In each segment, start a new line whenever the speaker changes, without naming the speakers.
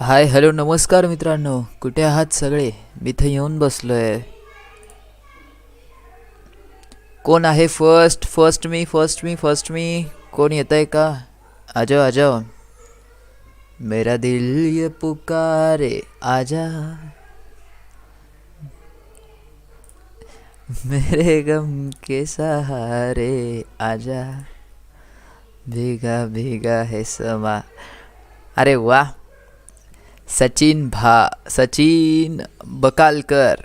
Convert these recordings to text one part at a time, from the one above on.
Hi hello नमस्कार मित्रांनो. कुठे आहात सगळे? मी इथं येऊन बसलो आहे कोण आहे फर्स्ट फर्स्ट मी फर्स्ट मी फर्स्ट मी कोण येत आहे का? आजो आजो. मेरा दिल ये पुकारे आजा. मेरे गम के सहारे आजा. भीगा भीगा है समा. अरे वा सचिन भा सचिन बकालकर.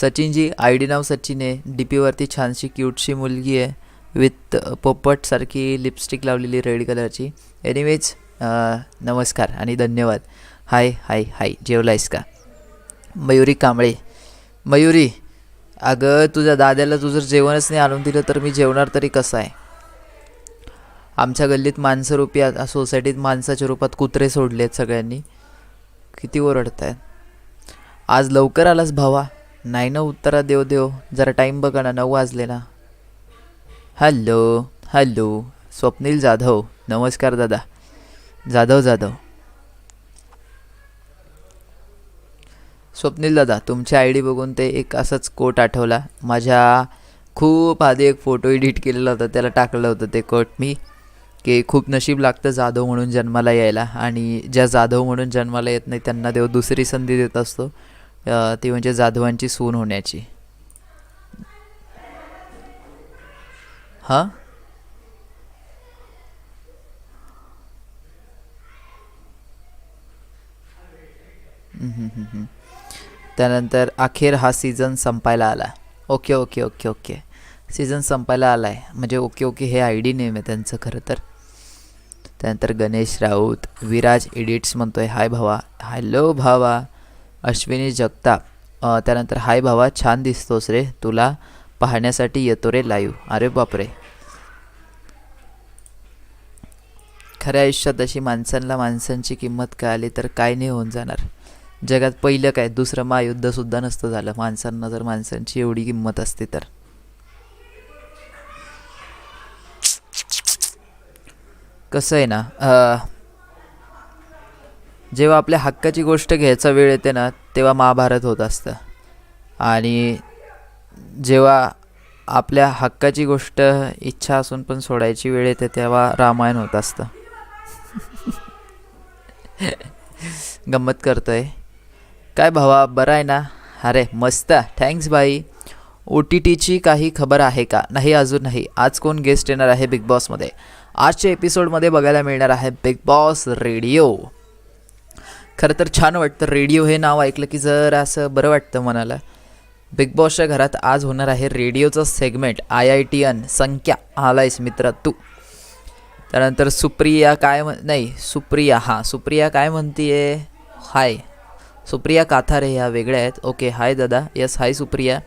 सचिनजी आय डी नाव सचिन आहे. डी पीवरती छानशी क्यूटशी मुलगी आहे. विथ पोपटसारखी लिपस्टिक लावलेली रेड कलरची एनिवेज नमस्कार आणि धन्यवाद. हाय हाय हाय जेवलायस का? मयुरी कांबळे. मयुरी अगं तुझ्या दाद्याला तू जर जेवणच नाही आणून दिलं तर मी जेवणार तरी कसं आहे? आमच्या गल्लीत माणसं रूपी सोसायटीत माणसाच्या रूपात कुत्रे सोडले आहेत सगळ्यांनी. किती ओरडत आहेत आज लवकर आलास भावा. नाही ना उत्तरा देव देव. जरा टाईम बघा ना नऊ वाजले ना. Hello hello Swapnil Jadhav. नमस्कार दादा. जाधव जाधव. स्वप्नील दादा तुमची आय डी बघून ते एक असाच कोट आठवला. माझ्या खूप आधी एक फोटो एडिट केलेला होता त्याला टाकलं होतं ते कोट मी. की खूप नशीब लागतं जाधव म्हणून जन्माला यायला. आणि ज्या जाधव म्हणून जन्माला येत नाही त्यांना देव दुसरी संधी देत असतो. ती म्हणजे जाधवांची सून होण्याची. हां? त्यानंतर अखेर हा सीझन संपायला आला. Okay okay okay okay. Season संपायला आला आहे म्हणजे ओके ओके हे आय डी नेम आहे त्यांचं खरं तर. त्यानंतर गणेश राऊत विराज एडिट्स म्हणतो आहे हाय भावा. हॅलो भावा. अश्विनी जगताप त्यानंतर हाय भावा छान दिसतोस रे. तुला पाहण्यासाठी येतो रे लाईव्ह अरे बापरे. खऱ्या आयुष्यात अशी माणसांना माणसांची किंमत कळाली तर काय नाही होऊन जाणार. जगात पहिलं काय? दुसरं महायुद्धसुद्धा नसतं झालं. माणसांना जर माणसांची एवढी किंमत असते तर. कसं आहे ना जेव्हा आपल्या हक्काची गोष्ट घ्यायचा वेळ येते ना तेव्हा महाभारत होत असतं. आणि जेव्हा आपल्या हक्काची गोष्ट इच्छा असून पण सोडायची वेळ येते तेव्हा रामायण होत असतं. गंमत करतोय. काय भावा बरं आहे ना? अरे मस्त. थँक्स भाई. ओ टी टीची काही खबर आहे का? नाही अजून नाही. आज कोण गेस्ट येणार आहे बिग बॉसमध्ये आजच्या एपिसोडमध्ये बघायला मिळणार आहे बिग बॉस रेडिओ खरं तर छान वाटतं रेडिओ हे नाव ऐकलं की जर असं बरं वाटतं मनाला. बिग बॉसच्या घरात आज होणार आहे रेडिओचं segment I I T N संख्या आलायस मित्र तू. त्यानंतर सुप्रिया काय म्हण नाही सुप्रिया हां सुप्रिया काय म्हणतीये? हाय सुप्रिया काथारे ह्या वेगळ्या आहेत. ओके हाय दादा. Yes hi Supriya.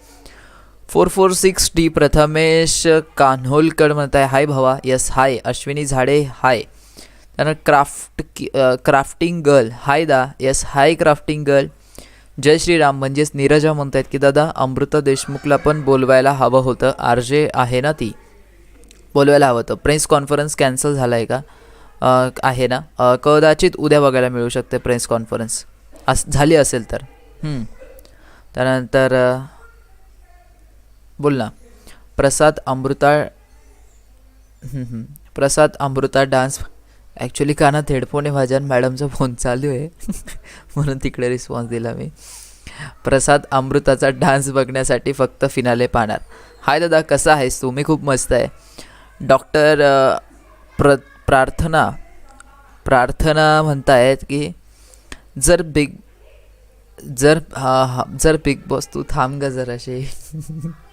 Four four six D Prathamesh Kanholkar म्हणत आहे हाय भावा यस हाय. अश्विनी झाडे हाय. त्यानंतर क्राफ्ट की क्राफ्टिंग गर्ल हाय दा यस हाय क्राफ्टिंग गर्ल. जय श्रीराम म्हणजेच नीरजा म्हणत आहेत की दादा अमृता देशमुखला पण बोलवायला हवं होतं. आर जे आहे ना ती? बोलवायला हवं होतं. प्रेस कॉन्फरन्स कॅन्सल झाला आहे का आहे ना. कदाचित उद्या बघायला मिळू शकते प्रेस कॉन्फरन्स. अस झाली असेल तर. त्यानंतर बोल ना. प्रसाद अमृता प्रसाद अमृता डान्स ॲक्च्युली कानात हेडफोन आहे माझ्या मॅडमचा फोन चालू आहे. म्हणून तिकडे रिस्पॉन्स दिला मी. प्रसाद अमृताचा डान्स बघण्यासाठी फक्त फिनाले पाहणार. हाय दादा कसा आहेस तू? मी खूप मस्त आहे. डॉक्टर प्र प्रार्थना प्रार्थना म्हणतायत की जर बिग जर हा हा जर बिग बॉस तू थांब ग जराशी.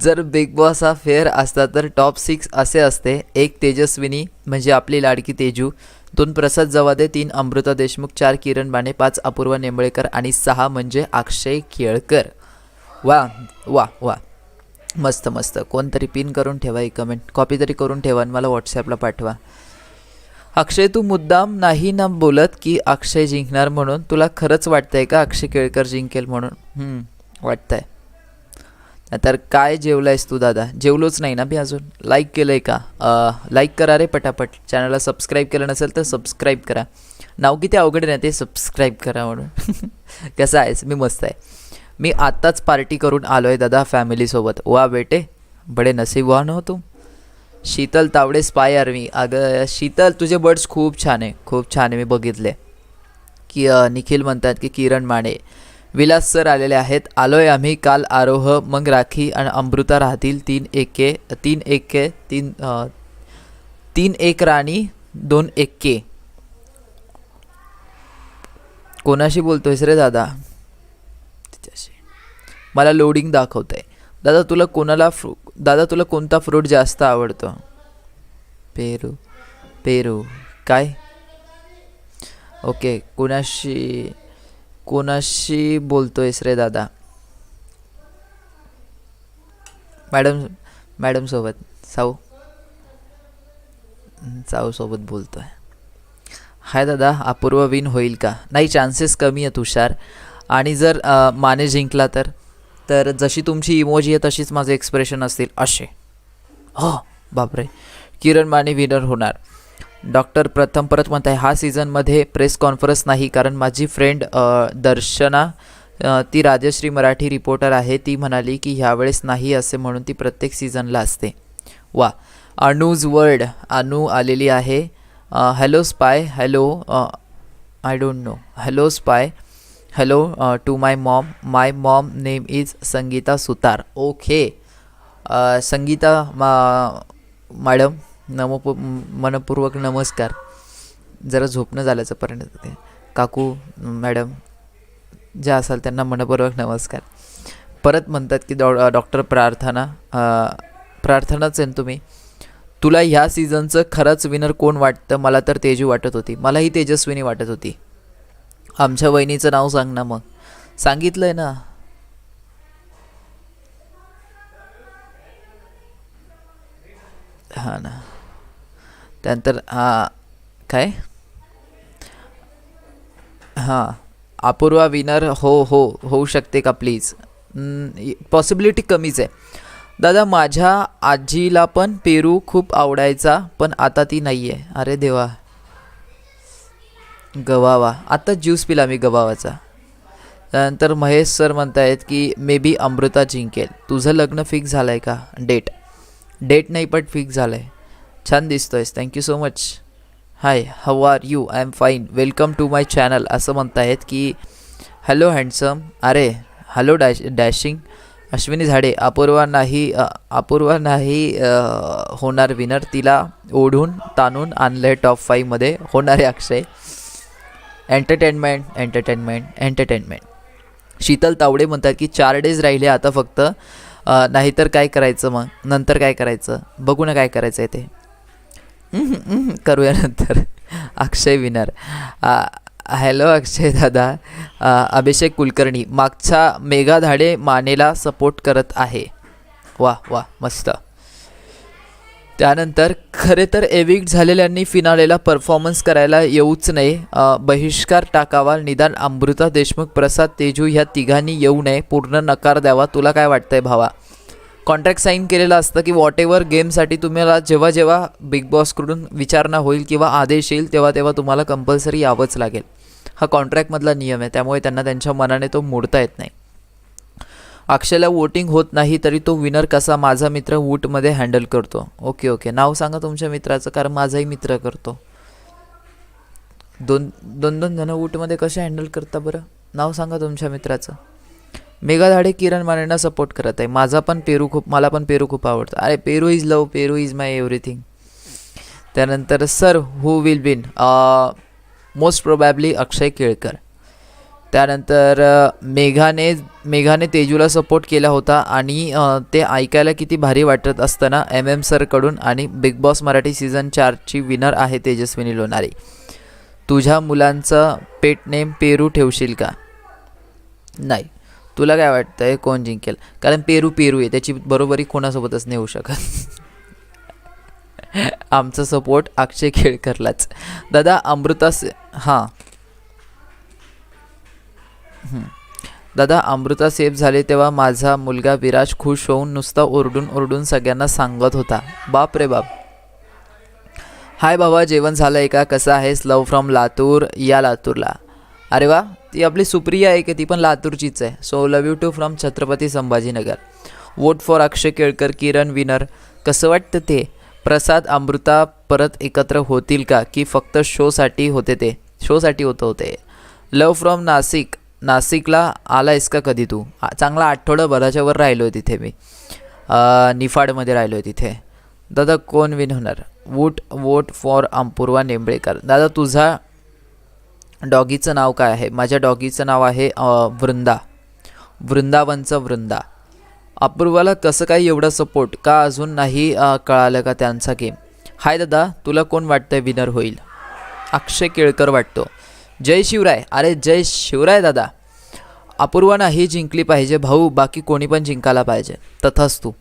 जर बिग बॉस हा फेअर असता तर टॉप सिक्स असे असते. एक तेजस्विनी म्हणजे आपली लाडकी तेजू. दोन प्रसाद जवादे तीन अमृता देशमुख चार किरण बाणे पाच अपूर्वा नेंबळेकर आणि सहा म्हणजे अक्षय केळकर. वा वा वा. मस्त मस्त. कोणतरी पिन करून ठेवा एक कमेंट कॉपी तरी करून ठेवा आणि मला व्हॉट्सॲपला पाठवा. अक्षय तू मुद्दाम नाही ना बोलत की अक्षय जिंकणार म्हणून? तुला खरंच वाटतंय का अक्षय केळकर जिंकेल म्हणून? वाटतंय. तर काय जेवलायस तू दादा? जेवलोच नाही ना मी अजून? लाईक केलं आहे का लाईक करा रे पटापट. चॅनलला सबस्क्राईब केलं नसेल तर सबस्क्राईब करा. नाव किती अवघड आहे ते सबस्क्राईब करा म्हणून. कसं आहेस? मी मस्त आहे. मी आत्ताच पार्टी करून आलो आहे दादा फॅमिलीसोबत वा बेटे. बडे नसीबवान हो तू. शीतल तावडे स्पाय आर्मी अगं शीतल तुझे बर्ड्स खूप छान आहे. खूप छान आहे मी बघितले. की निखिल म्हणतात की किरण माने. विलास सर आलेले आहेत. आलोय आम्ही. काल आरोह मग राखी आणि अमृता राहतील तीन एके तीन एके तीन तीन एक राणी दोन एक्के कोणाशी बोलतोयस रे दादा? तिच्याशी. मला लोडिंग दाखवत आहे दादा तुला कोणाला फ्रू दादा तुला कोणता फ्रूट जास्त आवडतो? पेरू. पेरू. काय? ओके. कोणाशी कोणाशी बोलतोयस रे दादा? मॅडम मॅडमसोबत साऊ. हं, बोलतो बोलतोय. हाय दादा अपूर्व विन होईल का? नाही चान्सेस कमी आहेत तुषार आणि जर माने जिंकला तर? तर जशी तुमची इमोजी आहे तशीच माझे एक्सप्रेशन असतील असे हो बापरे. किरण माने विनर होणार. डॉक्टर प्रथम परत म्हणत आहे हा सीझनमध्ये प्रेस कॉन्फरन्स नाही कारण माझी फ्रेंड दर्शना ती राजश्री मराठी रिपोर्टर आहे. ती म्हणाली की ह्यावेळेस नाही असे म्हणून ती प्रत्येक सीझनला असते. वा. अनूज वर्ल्ड अनु आलेली आहे. Hello spy hello I don't know hello spy hello to my mom my mom name is Sangeeta Sutar. Okay Sangeeta मा मॅडम नमोप मनपूर्वक नमस्कार. जरा झोपणं झाल्याचं परिणाम ते काकू मॅडम ज्या असाल त्यांना मनपूर्वक नमस्कार. परत म्हणतात की डॉ डॉक्टर प्रार्थना प्रार्थनाच आहे ना तुम्ही? तुला ह्या सीझनचं खरंच विनर कोण वाटतं? मला तर तेजू वाटत होती. मलाही तेजस्विनी वाटत होती. आमच्या वहिनीचं नाव सांग ना मग. सांगितलं आहे ना. हां ना. त्यानंतर हां काय? हां अपूर्वा विनर हो हो होऊ शकते का प्लीज पॉसिबिलिटी कमीच आहे. दादा माझ्या आजीला पण पेरू खूप आवडायचा पण आता ती नाही आहे अरे देवा. गवावा. आत्ता ज्यूस पिला मी गवावाचा. त्यानंतर महेश सर म्हणतायत की मे बी अमृता जिंकेल. तुझं लग्न फिक्स झालं आहे का? डेट डेट नाही पण फिक्स झालं आहे छान दिसतोयस. Thank you so much hi how are you I am fine welcome to my channel असं म्हणतायत की हॅलो हँडसम अरे hello dash dashing Ashwini Zade Apurva नाही अपूर्वा नाही होणार विनर तिला ओढून ताणून आणलं आहे टॉप फाईव्हमध्ये होणारे Akshay. Entertainment entertainment entertainment Sheetal Tawde म्हणतात की चार डेज राहिले आता फक्त नाहीतर काय करायचं मग? नंतर काय करायचं? बघू ना काय करायचं आहे ते. करूया नंतर. अक्षय विनर. हॅलो अक्षय दादा. अभिषेक कुलकर्णी मागचा मेघा धाडे मानेला सपोर्ट करत आहे. वा वा मस्त. त्यानंतर खरे तर एविक्ट झालेल्यांनी फिनालेला परफॉर्मन्स करायला येऊच नये. बहिष्कार टाकावा निदान अमृता देशमुख प्रसाद तेजू ह्या तिघांनी येऊ नये. पूर्ण नकार द्यावा. तुला काय वाटतंय भावा? कॉन्ट्रॅक्ट साईन केलेलं असतं की वॉट एव्हर गेमसाठी तुम्हाला जेव्हा जेव्हा बिग बॉसकडून विचारणा होईल किंवा आदेश येईल तेव्हा तेव्हा तुम्हाला कंपल्सरी यावंच लागेल. हा कॉन्ट्रॅक्टमधला नियम आहे त्यामुळे त्यांना त्यांच्या मनाने तो मोडता येत नाही. अक्षयला वोटिंग होत नाही तरी तो विनर कसा माझा मित्र वूटमध्ये हँडल करतो. ओके ओके नाव सांगा तुमच्या मित्राचं कारण माझाही मित्र करतो. दोन दोन दोन जणं वूटमध्ये कसे हँडल करता बरं? नाव सांगा तुमच्या मित्राचं. मेघाधाडे किरण मानेंना सपोर्ट करत आहे. माझा पण पेरू खूप मला पण पेरू खूप आवडतं. अरे पेरू इज लव पेरू इज माय एव्हरीथिंग त्यानंतर sir who will win most probably Akshay Kelkar. त्यानंतर मेघाने मेघाने तेजूला सपोर्ट केला होता आणि ते ऐकायला किती भारी वाटत असताना एम एम सरकडून आणि बिग बॉस मराठी सीझन चारची विनर आहे तेजस्विनी लोणारी. तुझ्या मुलांचं पेट नेम पेरू ठेवशील का? नाही. तुला काय वाटतंय? कोण जिंकेल? कारण पेरू पेरू आहे त्याची बरोबरी कोणासोबतच नाही होऊ शकत. आमचा सपोर्ट अक्षय केळकरलाच. दादा अमृता से हां. दादा अमृता सेफ झाले तेव्हा माझा मुलगा विराज खुश होऊन नुसता ओरडून ओरडून सगळ्यांना सांगत होता. बाप रे बाप. हाय बाबा जेवण झालं आहे का कसं आहेस? लव फ्रॉम लातूर या लातूरला. अरे वा. ती आपली सुप्रिया आहे की ती पण लातूरचीच आहे. So love you too from Chhatrapati Sambhajinagar. Vote for Akshay Kelkar Kiran winner. कसं वाटतं ते? प्रसाद अमृता परत एकत्र होतील का? की फक्त शोसाठी होते ते? शोसाठी होतं होते. लव फ्रॉम नाशिक नाशिकला आलायस का कधी तू? चांगला आठवडाभराच्या वर राहिलो आहे तिथे मी. निफाडमध्ये राहिलो आहे तिथे. दादा कोण विन होणार vote vote for Apurva Nemlekar. दादा तुझा डॉगीचं नाव काय आहे? माझ्या डॉगीचं नाव आहे वृंदा. वृंदावनचं वृंदा. अपूर्वाला कसं काय एवढं सपोर्ट का अजून नाही कळालं का त्यांचा गेम हाय दादा तुला कोण वाटतंय विनर होईल? अक्षय केळकर वाटतो. जय शिवराय. अरे जय शिवराय दादा. अपूर्वा नाही जिंकली पाहिजे. भाऊ बाकी कोणी पण जिंकायला पाहिजे. तथाच तू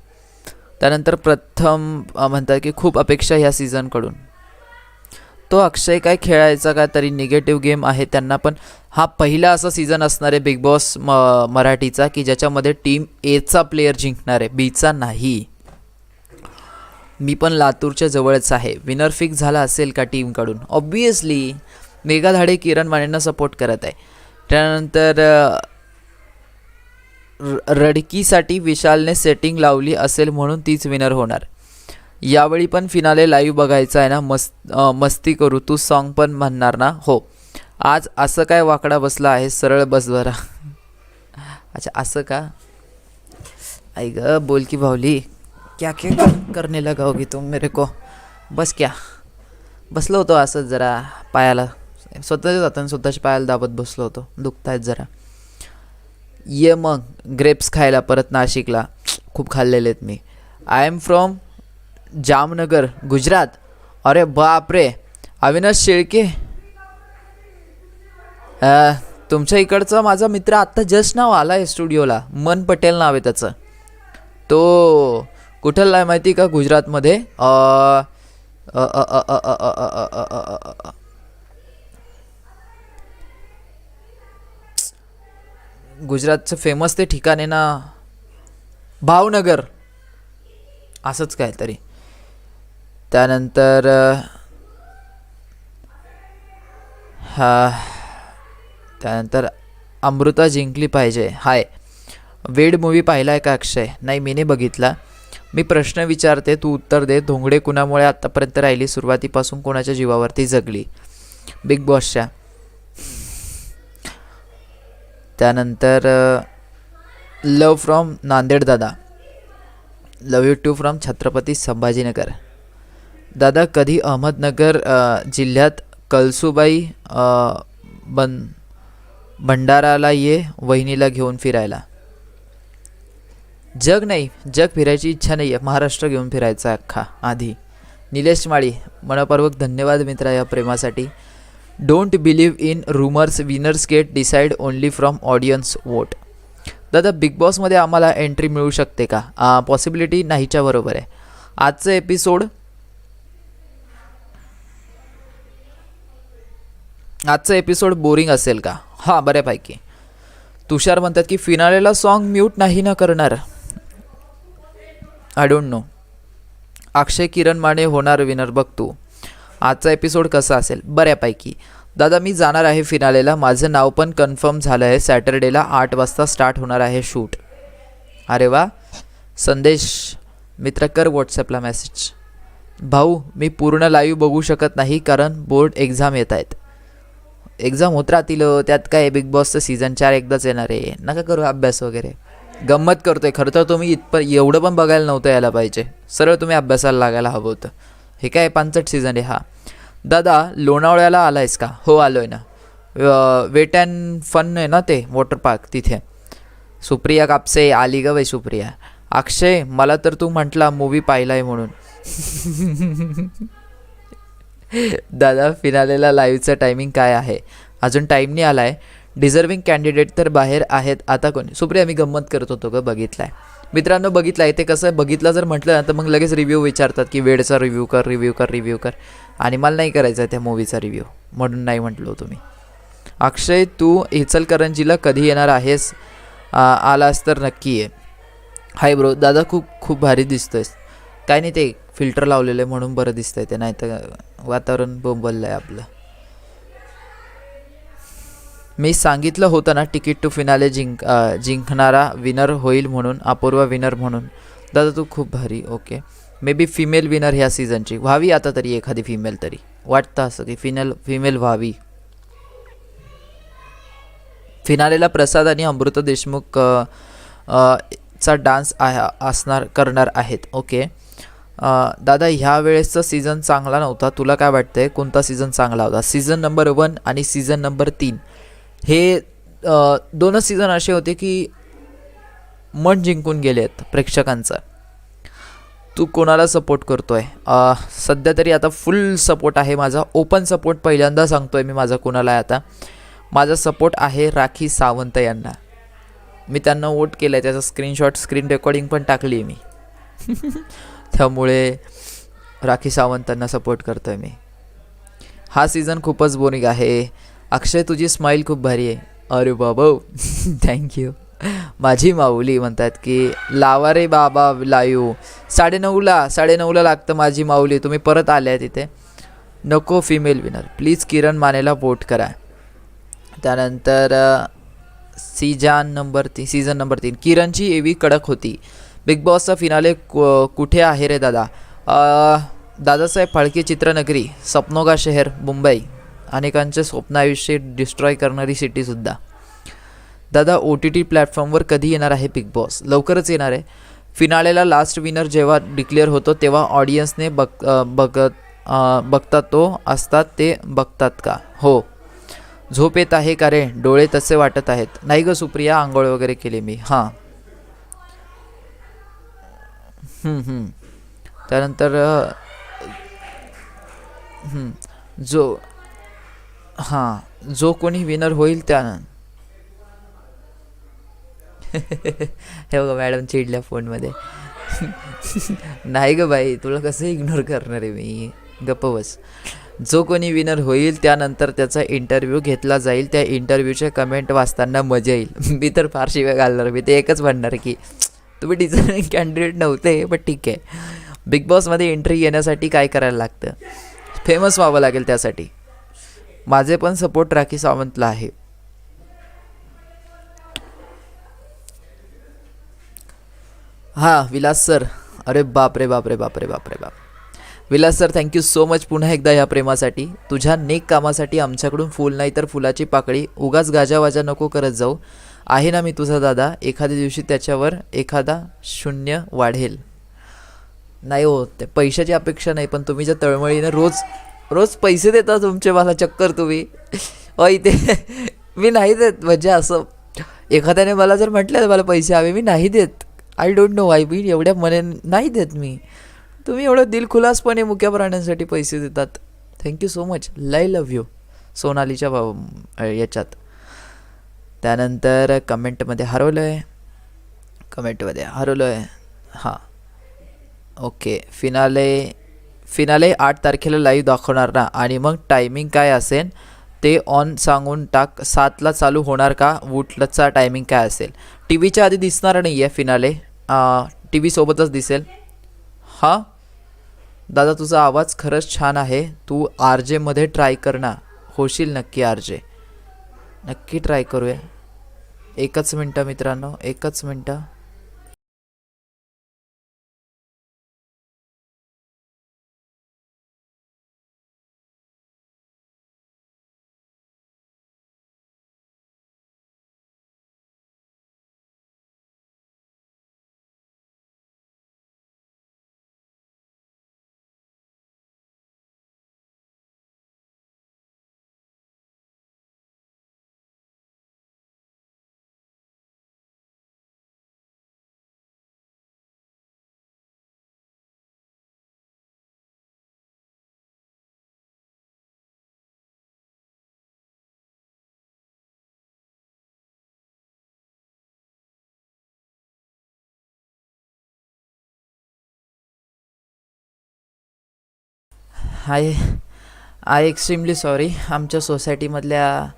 त्यानंतर प्रथम म्हणतात की खूप अपेक्षा ह्या सीझनकडून तो अक्षय काय खेळायचा का तरी निगेटिव्ह गेम आहे त्यांना पण हा पहिला असा सीझन असणार आहे बिग बॉस म मराठीचा की ज्याच्यामध्ये टीम एचा प्लेयर जिंकणार आहे बीचा नाही. मी पण लातूरच्या जवळच आहे. विनर फिक्स झाला असेल का टीमकडून ऑब्वियसली मेघा धाडे किरण मानेंना सपोर्ट करत आहे. त्यानंतर र- रडकीसाठी विशालने सेटिंग लावली असेल म्हणून तीच विनर होणार. यावेळी पण फिनाले लाईव्ह बघायचं आहे ना. मस्त मस्ती करू. तू सॉन्ग पण म्हणणार ना? हो. आज असं काय वाकडा बसला आहे? सरळ बस बरा अच्छा असं का? आई ग बोल की भावली क्या क्या करणे लगावगी लगाओगी तुम मेरे को? बस क्या? बसलो होतो असंच जरा पायाला. स्वतःच्या जाताना स्वतःच्या पायाला दाबत बसलो होतो. दुखत आहेत जरा. ये मग. ग्रेप्स खायला परत नाशिकला. खूप खाल्लेले आहेत मी. I am from Jamnagar Gujarat अरे बापरे अविनाश शेळके तुमच्या इकडचा माझा मित्र आत्ता जस्ट नाव आला आहे स्टुडिओला मन पटेल नाव आहे त्याचं तो कुठला आहे माहिती का गुजरातमध्ये गुजरातचं फेमस ते ठिकाण आहे ना भावनगर असंच काहीतरी त्यानंतर हा त्यानंतर अमृता जिंकली पाहिजे. हाय. वेड मूवी पाहिला आहे का अक्षय? नाही मी नाही बघितला. मी प्रश्न विचारते तू उत्तर दे. धोंगडे कुणामुळे आत्तापर्यंत राहिली? सुरुवातीपासून कोणाच्या जीवावरती जगली? बिग बॉसच्या त्यानंतर लव फ्रॉम नांदेड दादा. Love you too from Chhatrapati Sambhajinagar. दादा कधी अहमदनगर जिल्ह्यात कळसुबाई बन भंडाराला ये वहिनीला घेऊन फिरायला? जग नाही जग फिरायची इच्छा नाही आहे महाराष्ट्र घेऊन फिरायचा आहे अख्खा आधी. निलेश माळी मनपूर्वक धन्यवाद मित्रा या प्रेमासाठी. Don't believe in rumours winners get decide only from audience vote दादा बिग बॉसमध्ये आम्हाला एंट्री मिळू शकते का? पॉसिबिलिटी नाहीच्या बरोबर आहे. आजचं एपिसोड आजचा एपिसोड बोरिंग असेल का? हां बऱ्यापैकी. तुषार म्हणतात की फिनालेला सॉन्ग म्यूट नाही ना करणार? I don't know Akshay Kiran Mane होणार विनर बघ तू. आजचा एपिसोड कसा असेल? बऱ्यापैकी. दादा मी जाणार आहे फिनालेला माझं नाव पण कन्फर्म झालं आहे. सॅटर्डेला आठ वाजता स्टार्ट होणार आहे शूट अरे वा. संदेश मित्र कर व्हॉट्सॲपला मेसेज भाऊ मी पूर्ण लाईव्ह बघू शकत नाही कारण बोर्ड एक्झाम येत आहेत. एक्झाम होत राहतील त्यात काय बिग बॉसचं सीझन चार एकदाच येणार आहे. नका करू अभ्यास वगैरे. गंमत करतोय. खरं तर तुम्ही इथपर एवढं पण बघायला नव्हतं यायला पाहिजे. सरळ तुम्ही अभ्यासाला लागायला हवं होतं. हे काय पांचट सीझन आहे हा. दादा लोणावळ्याला आला आहेस का? हो आलो आहे ना वेट अँड फन आहे ना ते वॉटर पार्क तिथे. सुप्रिया कापसे आली ग बाई सुप्रिया. अक्षय मला तर तू म्हटला मूवी आहे म्हणून. दादा फिनालेला लाईव्हचं टायमिंग काय आहे? अजून टाईम नाही आला आहे डिझर्विंग कॅन्डिडेट तर बाहेर आहेत. आता कोणी? सुप्रिया मी गंमत करत होतो ग आहे मित्रांनो बघितलं आहे ते कसं? बघितलं जर म्हटलं ना तर मग लगेच रिव्ह्यू विचारतात की वेडचा रिव्ह्यू कर रिव्ह्यू कर रिव्ह्यू कर. आणि मला नाही करायचा आहे त्या मूवीचा रिव्ह्यू म्हणून नाही म्हटलो तुम्ही. अक्षय तू इचलकरंजीला कधी येणार आहेस? आलास तर नक्की ये. हाय ब्रो दादा खूप खूप भारी दिसतोयस. काय नाही ते फिल्टर लावलेलं आहे म्हणून बरं दिसतंय ते नाही तर वातावरण बोंबललं आहे आपलं. मी सांगितलं होतं ना तिकीट टू फिनाले जिंक जिंकणारा विनर होईल म्हणून अपूर्व विनर म्हणून. दादा तू खूप भारी okay may be female winner ह्या सीझनची व्हावी आता तरी एखादी फिमेल तरी. वाटतं असं की फिनेल फिमेल व्हावी. फिनालेला प्रसाद आणि अमृत देशमुख चा डान्स आहे असणार करणार आहेत ओके दादा ह्या वेळेसचा सीझन चांगला नव्हता. तुला काय वाटतंय? कोणता सीझन चांगला होता? सीझन नंबर वन आणि सीझन नंबर तीन. हे दोनच सीझन असे होते की मन जिंकून गेले आहेत प्रेक्षकांचं. तू कोणाला सपोर्ट करतो आहे सध्या तरी आता फुल सपोर्ट आहे माझा. ओपन सपोर्ट पहिल्यांदा सांगतो आहे मी माझा कोणाला आहे आता. माझा सपोर्ट आहे राखी सावंत यांना. मी त्यांना वोट केलं आहे त्याचा स्क्रीनशॉट स्क्रीन रेकॉर्डिंग पण टाकली आहे मी. त्यामुळे राखी सावंतांना सपोर्ट करतो आहे मी. हा सीझन खूपच बोरिंग आहे. अक्षय तुझी स्माईल खूप भारी आहे. अरे बाबा. थँक्यू माझी माऊली म्हणतात की लावा रे बाबा लायू. साडेनऊला साडेनऊला लागतं माझी माऊली. तुम्ही परत आले आहे तिथे. नको फिमेल विनर प्लीज किरण मानेला वोट करा. त्यानंतर सीजान नंबर तीन सीझन नंबर तीन. किरणची एवी कडक होती. बिग बॉसचा फिनाले कु- कुठे आहे रे दादा? दादासाहेब फाळके चित्रनगरी सपनोगा शहर मुंबई. अनेकांचे स्वप्न आयुष्य डिस्ट्रॉय करणारी सिटीसुद्धा दादा ओ टी टी प्लॅटफॉर्मवर कधी येणार आहे बिग बॉस? लवकरच येणार आहे. फिनालेला लास्ट विनर जेव्हा डिक्लेअर होतो तेव्हा ऑडियन्सने बघ बघत बघतात तो असतात ते बघतात का? हो. झोप येत आहे का रे? डोळे तसे वाटत आहेत. नाही ग सुप्रिया आंघोळ वगैरे केली मी. हां. त्यानंतर जो हां जो कोणी विनर होईल त्यानं. हे बघा मॅडम चिडल्या फोनमध्ये नाही ग बाई तुला कसं इग्नोर करणार आहे मी? गप्प बस. जो कोणी विनर होईल त्यानंतर त्याचा इंटरव्ह्यू घेतला जाईल. त्या इंटरव्ह्यूचे कमेंट वाचताना मजा येईल. मी तर फारशी वेळ घालणार मी ते एकच म्हणणार की तुम्ही डिझर्विंग कॅन्डिडेट नव्हते बट ठीक आहे. बिग बॉसमध्ये एंट्री येण्यासाठी काय करायला लागतं? फेमस व्हावं लागेल त्यासाठी. माझे पण सपोर्ट राखी सावंतला आहे. हां विलास सर अरे बाप रे बाप रे बाप रे बाप रे बाप. Vilas sir thank you so much पुन्हा एकदा ह्या प्रेमासाठी. तुझ्या नेक कामासाठी आमच्याकडून फूल नाही तर फुलाची पाकळी. उगाच गाजावाजा नको करत जाऊ. आहे ना मी तुझा दादा? एखाद्या दिवशी त्याच्यावर एखादा शून्य वाढेल. नाही हो ते पैशाची अपेक्षा नाही पण तुम्ही ज्या तळमळीनं रोज रोज पैसे देता तुमचे मला चक्कर तुम्ही. अय ते मी नाही देत म्हणजे असं एखाद्याने मला जर म्हटलं मला पैसे हवे मी नाही देत. आय डोंट नो आय बी एवढ्या मने नाही देत मी. तुम्ही एवढं दिलखुलासपणे मुक्या प्राण्यांसाठी पैसे देतात. थँक्यू सो मच लय लव्ह यू सोनालीच्या याच्यात. त्यानंतर कमेंटमध्ये हरवलं आहे कमेंटमध्ये हरवलं आहे हां. ओके. फिनाले फिनाले आठ तारखेला लाईव्ह दाखवणार ना? आणि मग टायमिंग काय असेल? ते ऑन सांगून टाक. सातला चालू होणार का? वुटलचा टायमिंग काय असेल? टी व्हीच्या आधी दिसणार नाही आहे फिनाले. टी व्हीसोबतच दिसेल. हां. दादा तुझा आवाज खरंच छान आहे. तू आर जेमध्ये ट्राय कर ना. होशील नक्की आर जे नक्की ट्राय करूया. एकच मिनटं मित्रांनो एकच मिनटं आय आय एक्स्ट्रीमली सॉरी आमच्या सोसायटीमधल्या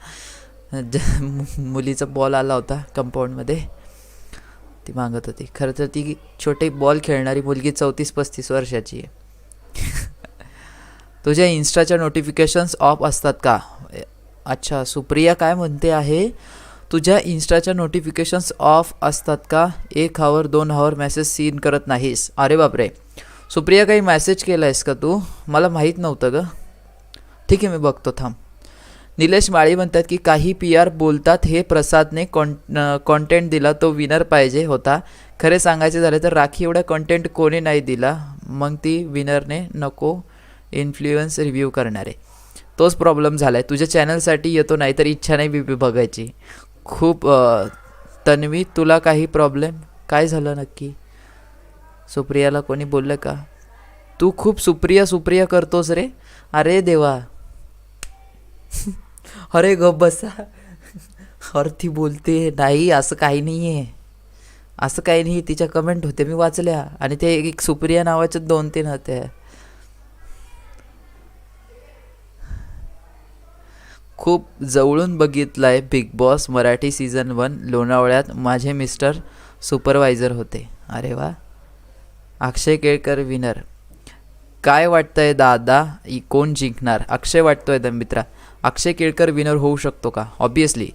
ज- मु- मुलीचा बॉल आला होता कंपाऊंडमध्ये ती मागत होती. खरं तर ती छोटे बॉल खेळणारी मुलगी चौतीस पस्तीस वर्षाची आहे. तुझ्या इन्स्टाच्या नोटिफिकेशन्स ऑफ असतात का? अच्छा सुप्रिया काय म्हणते आहे? तुझ्या इन्स्टाच्या नोटिफिकेशन्स ऑफ असतात का? एक हावर दोन हावर मेसेज सीन करत नाहीस. अरे बापरे. सुप्रिया काही मॅसेज केला आहेस का तू? मला माहीत नव्हतं ग. ठीक आहे मी बघतो थांब. निलेश माळी म्हणतात की काही पी आर बोलतात हे प्रसादने कॉन कॉन्टेंट दिला तो विनर पाहिजे होता. खरे सांगायचे झाले तर राखी एवढा कॉन्टेंट कोणी नाही दिला. मग ती विनरने नको इन्फ्लुएन्स रिव्ह्यू करणारे. तोच प्रॉब्लेम झाला आहे तुझ्या चॅनलसाठी येतो नाही तर इच्छा नाही बी बघायची. खूप तन्वी तुला काही प्रॉब्लेम काय झालं नक्की? सुप्रियाला कोणी बोललं का? तू खूप सुप्रिया सुप्रिया करतोस रे. अरे देवा. अरे गप बसा. अर ती बोलते नाही असं काही नाही आहे असं काही नाही तिच्या कमेंट होते मी वाचल्या. आणि ते एक सुप्रिया नावाचे दोन तीन होते खूप जवळून बघितलाय big boss Marathi season one लोणावळ्यात माझे मिस्टर सुपरवायझर होते. अरे वा. अक्षय केळकर विनर काय वाटतंय दादा? कोण जिंकणार? अक्षय वाटतोय द मित्रा. अक्षय केळकर विनर होऊ शकतो का? ऑब्वियसली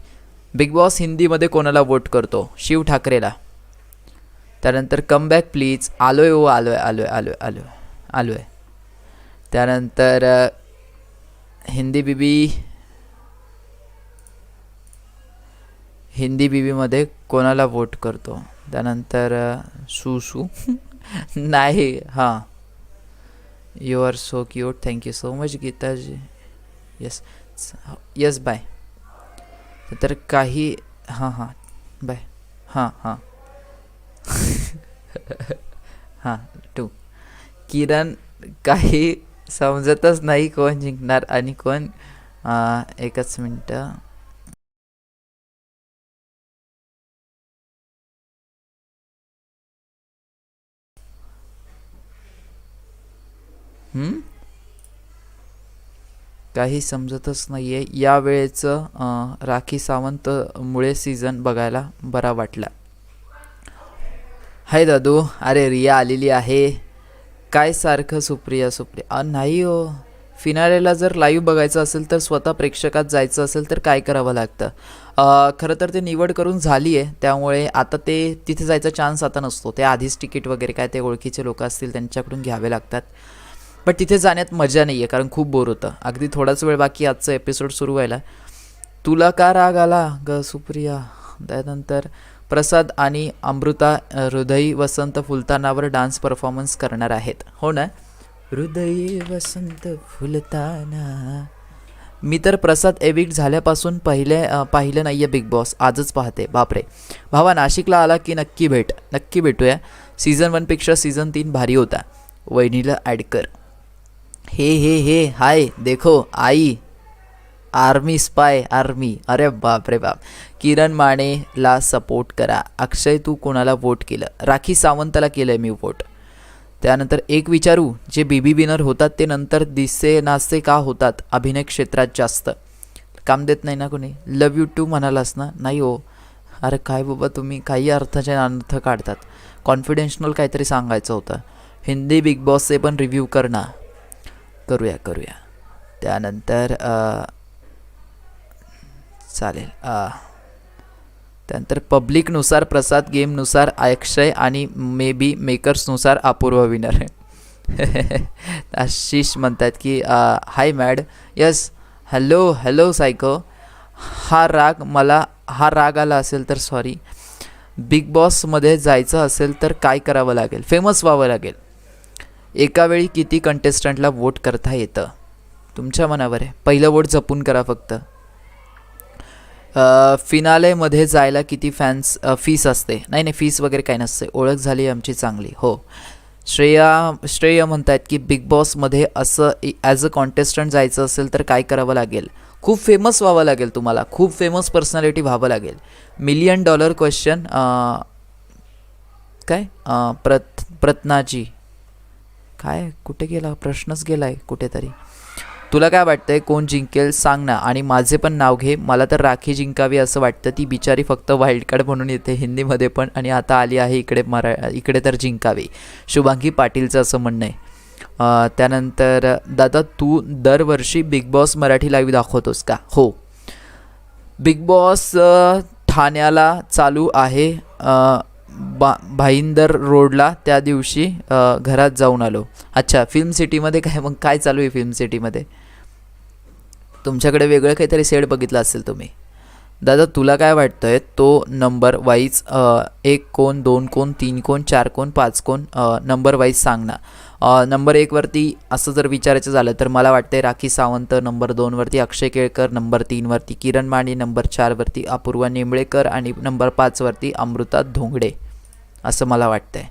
बिग बॉस हिंदीमध्ये कोणाला वोट करतो? शिव ठाकरेला. त्यानंतर कमबॅक प्लीज आलोय ओ आलोय आलोय आलोय आलोय आलोय. त्यानंतर हिंदी बीबी हिंदी बीबीमध्ये कोणाला वोट करतो? त्यानंतर सुसू. नाही हां. You are so cute thank you so much गीताजी yes yes bye तर काही हां हां. बाय हां हां. हां टू किरण काही समजतच नाही कोण जिंकणार आणि कोण एकच मिनटं. हम्म? काही समजतच नाही आहे यावेळेचं राखी सावंतमुळे सीझन बघायला बरा वाटला. हाय दादू. अरे रिया आलेली आहे. काय सारखं सुप्रिया सुप्रिया? अ, नाही हो. फिनालेला जर लाईव्ह बघायचं असेल तर स्वतः प्रेक्षकात जायचं असेल तर काय करावं लागतं? खरं तर ते निवड करून झाली आहे त्यामुळे आता ते तिथे जायचा चान्स आता नसतो. ते आधीच तिकीट वगैरे काय ते ओळखीचे लोक असतील त्यांच्याकडून घ्यावे लागतात. पण तिथे जाण्यात मजा नाही आहे कारण खूप बोर होतं. अगदी थोडाच वेळ बाकी आजचा एपिसोड सुरू व्हायला. तुला का राग आला? ग सुप्रिया. त्यानंतर प्रसाद आणि अमृता हृदयी वसंत फुलतानावर डान्स परफॉर्मन्स करणार आहेत. हो ना? हृदयी वसंत फुलताना. मी तर प्रसाद एविक्ट झाल्यापासून पहिले पाहिलं नाही आहे बिग बॉस आजच पाहते. बापरे. भावा नाशिकला आला की नक्की भेट. नक्की भेटूया. सीझन वनपेक्षा सीझन तीन भारी होता. वहिनीला ॲड कर. हे हे हे हाय देखो आई आर्मी स्पाय आर्मी. अरे बाप रे बाप. किरण मानेला सपोर्ट करा. अक्षय तू कोणाला वोट केलं? राखी सावंतला केलं आहे मी वोट. त्यानंतर एक विचारू जे बीबी विनर होतात ते नंतर दिसे नासे का होतात? अभिनय क्षेत्रात जास्त. काम देत नाही ना कोणी? लव यू टू म्हणालास ना? नाही हो. अरे काय बाबा तुम्ही? काही अर्थाचे अर्थ काढतात. कॉन्फिडेन्शनल काहीतरी सांगायचं होतं. हिंदी बिग बॉसचे पण रिव्ह्यू कर ना. करूया करूया. त्यानंतर चालेल त्यानंतर पब्लिकनुसार प्रसाद गेमनुसार अक्षय आणि may be मेकर्सनुसार Apurva winner. Ashish म्हणतात की hi mad yes hello hello psycho. हा राग मला हा राग आला असेल तर सॉरी. बिग बॉसमध्ये जायचं असेल तर काय करावं लागेल? फेमस व्हावं लागेल. एका वेळी किती कंटेस्टंटला वोट करता येतं? तुमच्या मनावर आहे. पहिलं वोट जपून करा फक्त. फिनालेमध्ये जायला किती फॅन्स फीस असते? नाही नाही फीस वगैरे काही नसते. ओळख झाली आमची चांगली. हो. श्रेया श्रेय आहेत की बिग बॉसमध्ये असं ॲज अ कॉन्टेस्टंट जायचं असेल तर काय करावं लागेल? खूप फेमस व्हावं लागेल तुम्हाला. खूप फेमस पर्सनॅलिटी व्हावं लागेल. मिलियन डॉलर क्वेश्चन काय? प्रत प्रत्नाजी. काय? कुठे गेला? प्रश्नच गेला आहे कुठेतरी. तुला काय वाटतंय कोण जिंकेल? सांग ना. आणि माझे पण नाव घे. मला तर राखी जिंकावी असं वाटतं. ती बिचारी फक्त वाईल्ड कार्ड म्हणून येते हिंदीमध्ये पण. आणि आता आली आहे इकडे मरा इकडे तर जिंकावी. शुभांगी पाटीलचं असं म्हणणं आहे. त्यानंतर दादा तू दरवर्षी बिग बॉस मराठी लाईव्ह दाखवतोस का? हो. बिग बॉस ठाण्याला चालू आहे. बा भाईंदर रोडला त्या दिवशी घरात जाऊन आलो. अच्छा फिल्म सिटीमध्ये काय मग काय चालू आहे फिल्म सिटीमध्ये तुमच्याकडे वेगळं काहीतरी सेट बघितलं असेल तुम्ही. दादा तुला काय वाटतंय? तो नंबर वाईज एक कोण दोन कोण तीन कोण चार कोण पाच कोण नंबर वाईज सांग ना. नंबर एकवरती असं जर विचारायचं झालं तर मला वाटते राखी सावंत नंबर दोनवरती अक्षय केळकर नंबर तीनवरती किरण माने नंबर चारवरती अपूर्वा निंबळेकर आणि नंबर पाचवरती अमृता धोंगडे असं मला वाटतंय.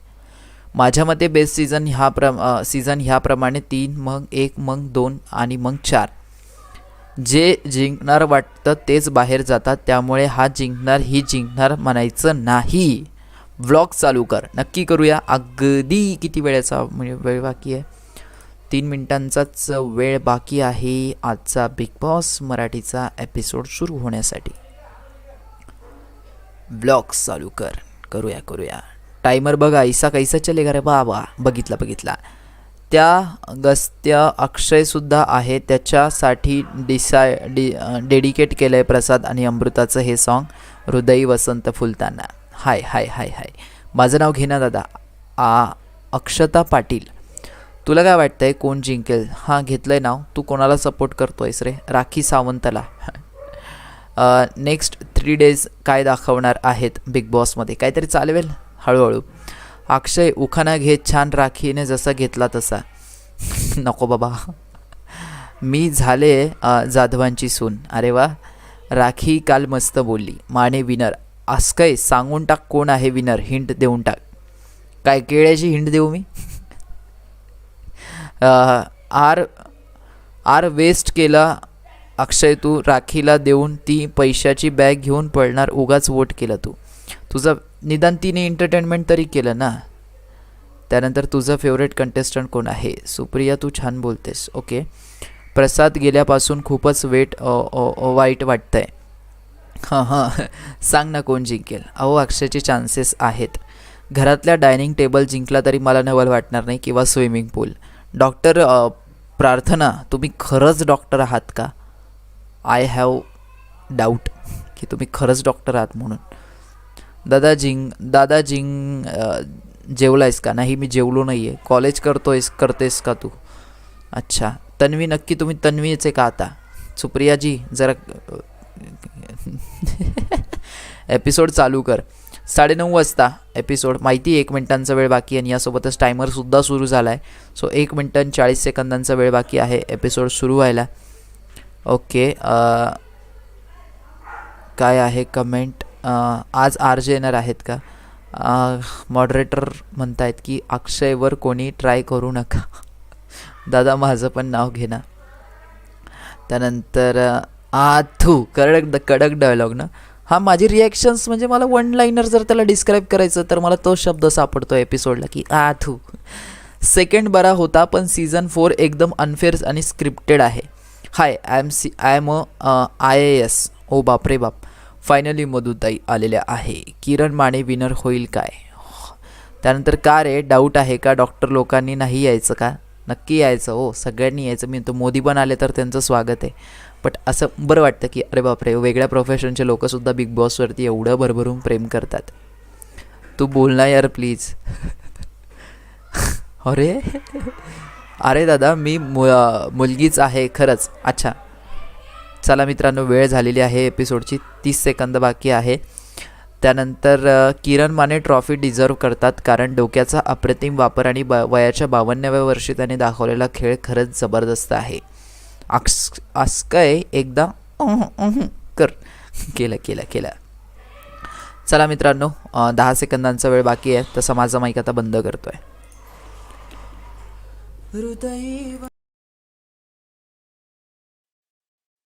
माझ्या मते बेस्ट सीझन ह्या प्र सीझन ह्याप्रमाणे तीन मग एक मग दोन आणि मग चार. जे जिंकणार वाटतं तेच बाहेर जातात त्यामुळे हा जिंकणार ही जिंकणार म्हणायचं नाही. व्लॉग चालू कर. नक्की करूया. अगदी किती वेळेचा म्हणजे वेळ बाकी आहे? तीन मिनिटांचाच वेळ बाकी आहे आजचा बिग बॉस मराठीचा एपिसोड सुरू होण्यासाठी. ब्लॉग्स चालू कर. करूया करूया. टायमर बघा ऐसा कैसा चलेगा रे बाबा? बघितला बघितला. त्या गस्त्या अक्षयसुद्धा आहे त्याच्यासाठी डिसाय डि डेडिकेट केलं आहे प्रसाद आणि अमृताचं हे सॉन्ग हृदयी वसंत फुलताना. हाय हाय हाय हाय. माझं नाव घे ना दादा. आ अक्षता पाटील. तुला काय वाटतं आहे कोण जिंकेल? हां घेतलं आहे नाव. तू कोणाला सपोर्ट करतो आहेस रे? राखी सावंतला. नेक्स्ट थ्री डेज काय दाखवणार आहेत बिग बॉसमध्ये काहीतरी चालवेल? हळूहळू. अक्षय उखाणा घेत छान राखीने जसा घेतला तसा. नको बाबा. मी झाले जाधवांची सून. अरे वा. राखी काल मस्त बोलली. माने विनर काय सांगून टाक कोण आहे विनर हिंट देऊन टाक. काय केळ्याची हिंट देऊ मी? आर आर वेस्ट केला अक्षय तू राखीला देऊन ती पैशाची बॅग घेऊन पळणार उगाच वोट केलं तू. तुझं निदान तिने एंटरटेनमेंट तरी केलं ना? त्यानंतर तुझं फेवरेट कंटेस्टंट कोण आहे? सुप्रिया तू छान बोलतेस. ओके प्रसाद गेल्यापासून खूपच वेट वाईट वाटतं आहे वाईट वाटतंय. हां हां. सांग ना कोण जिंकेल. अहो अक्षयचे चान्सेस आहेत. घरातल्या डायनिंग टेबल जिंकला तरी मला नवल वाटणार नाही किंवा स्विमिंग पूल डॉक्टर प्रार्थना तुम्ही खरंच डॉक्टर आहात का? आय हॅव डाऊट की तुम्ही खरंच डॉक्टर आहात म्हणून. दादा जिंग दादा जिंग जेवलायस का? नाही मी जेवलो नाही आहे कॉलेज करतोयस करतेस का तू? अच्छा. तन्वी नक्की तुम्ही तन्वीच आहे का आता? सुप्रियाजी जरा एपिसोड चालू कर. साडेनऊ वाजता एपिसोड माहिती आहे एक मिनिटांचा वेळ बाकी आणि यासोबतच टायमरसुद्धा सुरू झाला आहे सो एक मिनटं आणि चाळीस सेकंदांचा वेळ बाकी आहे एपिसोड सुरू व्हायला. ओके काय आहे कमेंट आज आर जे येणार आहेत का? मॉडरेटर म्हणतायत की अक्षयवर कोणी ट्राय करू नका. दादा माझं पण नाव घे ना. त्यानंतर आथू आ थू कडक कडक डायलॉग ना. हा माझी रिॲक्शन्स म्हणजे मला वन लाईनर जर त्याला डिस्क्राईब करायचं तर मला तो शब्द सापडतो एपिसोडला की आ थू. सेकंड बरा होता पण सीझन फोर एकदम अनफेअर आणि स्क्रिप्टेड आहे. Hi I am C I am a I A S O बापरे बाप. फायनली मधुताई आलेल्या आहे. किरण माने विनर होईल काय? त्यानंतर का रे? डाऊट आहे का? डॉक्टर लोकांनी नाही यायचं का? नक्की यायचं हो. सगळ्यांनी यायचं. मी तो मोदी पण आले तर त्यांचं स्वागत आहे. बट असं बरं वाटतं की अरे बापरे वेगळ्या प्रोफेशनचे लोकंसुद्धा बिग बॉसवरती एवढं भरभरून प्रेम करतात. तू बोल ना यार प्लीज अरे? अरे दादा मी मु मुलगीच आहे खरंच. अच्छा. चला मित्रांनो वेळ झालेली आहे एपिसोडची. तीस सेकंद बाकी आहे. त्यानंतर किरण माने ट्रॉफी डिझर्व करतात कारण डोक्याचा अप्रतिम वापर आणि ब वयाच्या बावन्नाव्या वर्षी त्याने दाखवलेला खेळ खरंच जबरदस्त आहे. आक्स अस्कय एकदा कर. केलं केलं केलं. चला मित्रांनो दहा सेकंदांचा वेळ बाकी आहे तसं माझा माईक आता बंद करतोय.